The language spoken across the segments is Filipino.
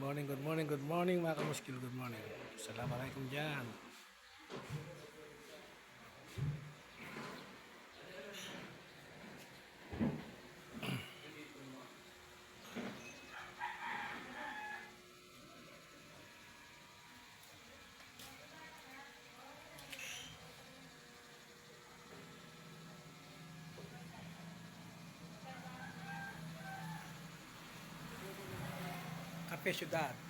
morning, good morning, good morning mga kamuskil, good morning. Assalamualaikum dyan. festidade.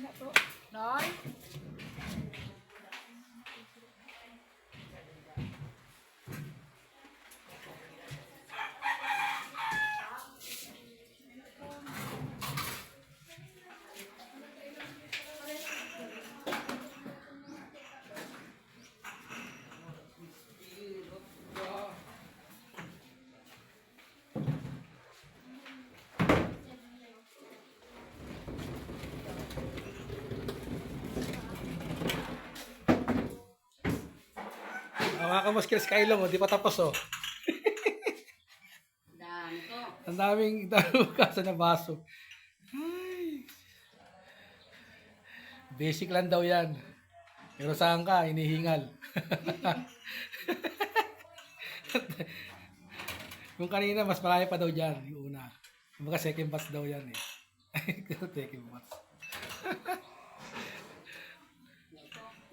Ciudad. Noy? Ah, mga kamuskil, si Kylong, oh, di pa tapos oh. Dami ko. Ang daming dalukasan na baso. Ay. Basic lang daw yan. Pero saan ka? Inihingal. Yung kanina, mas marami pa daw dyan. Yung una. Kumbaga second batch daw yan eh. second batch.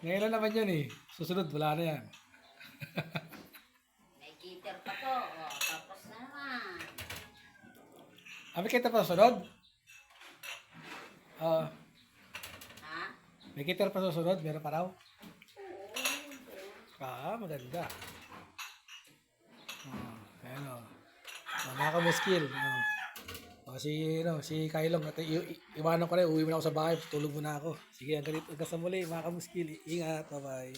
Ngayon lang naman yun eh. Susunod, wala na yan. May kitter pa to. O, tapos na naman. Ah, may kita pa sa sunod? Ah, Ha? may kita pa sa sunod? Meron pa raw? Ah, maganda. Oh, ayan o. Oh, mga kamuskil. Oh. Oh, si, no, si Kylong, at i- i- iwanan ko na, uwi mo na ako sa bahay, tulog muna ako. Sige, hanggang dito, hanggang sa muli, mga kamuskil. Ingat, bye-bye.